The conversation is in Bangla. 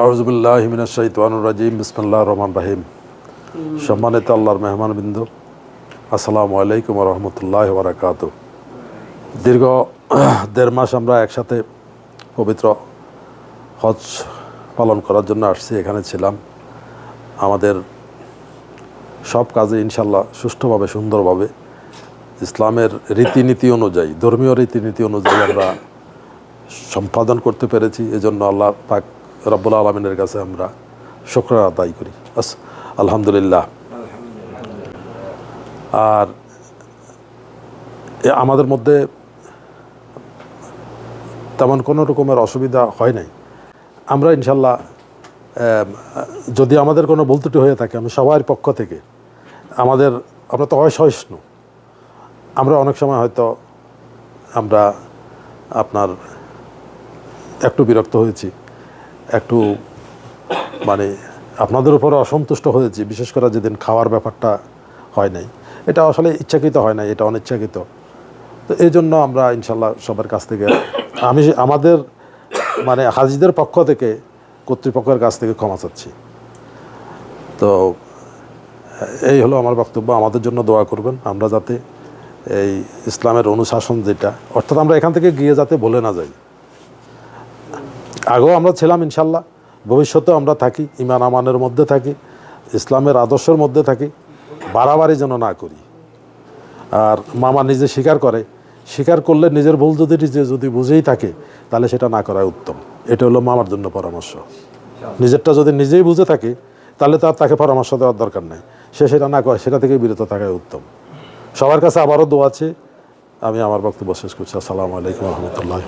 আউজবুল্লাহ হিমিনাশাইতানুর রাজিম বিসমুল্লাহ রহমান রাহিম। সম্মানিত আল্লাহর মেহমান বিন্দু আসসালামু আলাইকুম রহমতুল্লাহ বারাকাত দীর্ঘ দেড় মাস আমরা একসাথে পবিত্র হজ পালন করার জন্য আসছি, এখানে ছিলাম। আমাদের সব কাজে ইনশাল্লাহ সুষ্ঠুভাবে, সুন্দরভাবে। ইসলামের রীতিনীতি অনুযায়ী, ধর্মীয় রীতিনীতি অনুযায়ী আমরা সম্পাদন করতে পেরেছি, এজন্য আল্লাহ পাক রব্বুল আলমিনের কাছে আমরা শুক্র আদায় করি। আস আলহামদুলিল্লাহ। আর আমাদের মধ্যে তেমন কোনো রকমের অসুবিধা হয় নাই। আমরা ইনশাল্লাহ যদি আমাদের কোনো ভুল ত্রুটি হয়ে থাকে, আমি সবার পক্ষ থেকে আমাদের, আমরা তো অসহিষ্ণু। আমরা অনেক সময় হয়তো আমরা আপনার একটু বিরক্ত হয়েছি। একটু মানে আপনাদের উপরে অসন্তুষ্ট হয়েছি, বিশেষ করে যেদিন খাওয়ার ব্যাপারটা হয় নাই। এটা আসলে ইচ্ছাকৃত হয় নাই, এটা অনিচ্ছাকৃত। তো এই জন্য আমরা ইনশাল্লাহ সবার কাছ থেকে, আমি আমাদের মানে হাজিদের পক্ষ থেকে, কর্তৃপক্ষের কাছ থেকে ক্ষমা চাচ্ছি। তো, এই হলো আমার বক্তব্য, আমাদের জন্য দোয়া করবেন, আমরা যাতে এই ইসলামের অনুশাসন যেটা, অর্থাৎ আমরা এখান থেকে গিয়ে যাতে বলে না যাই। আগেও আমরা ছিলাম ইনশাল্লাহ, ভবিষ্যতেও আমরা থাকি ইমান আমানের মধ্যে থাকি, ইসলামের আদর্শের মধ্যে থাকি, বাড়াবাড়ি যেন না করি। আর মামা নিজে স্বীকার করে, স্বীকার করলে নিজের ভুল যদি নিজে যদি বুঝেই থাকে, তাহলে সেটা না করাই উত্তম। এটা হলো মামার জন্য পরামর্শ। নিজেরটা যদি নিজেই বুঝে থাকে, তাহলে তার তাকে পরামর্শ দেওয়ার দরকার নেই। সে সেটা না করে সেটা থেকে বিরত থাকাই উত্তম। সবার কাছে আবারও দোয়া আছে। আমি আমার বক্তব্য শেষ করছি। আসসালামু আলাইকুম রহমতুল্লাহ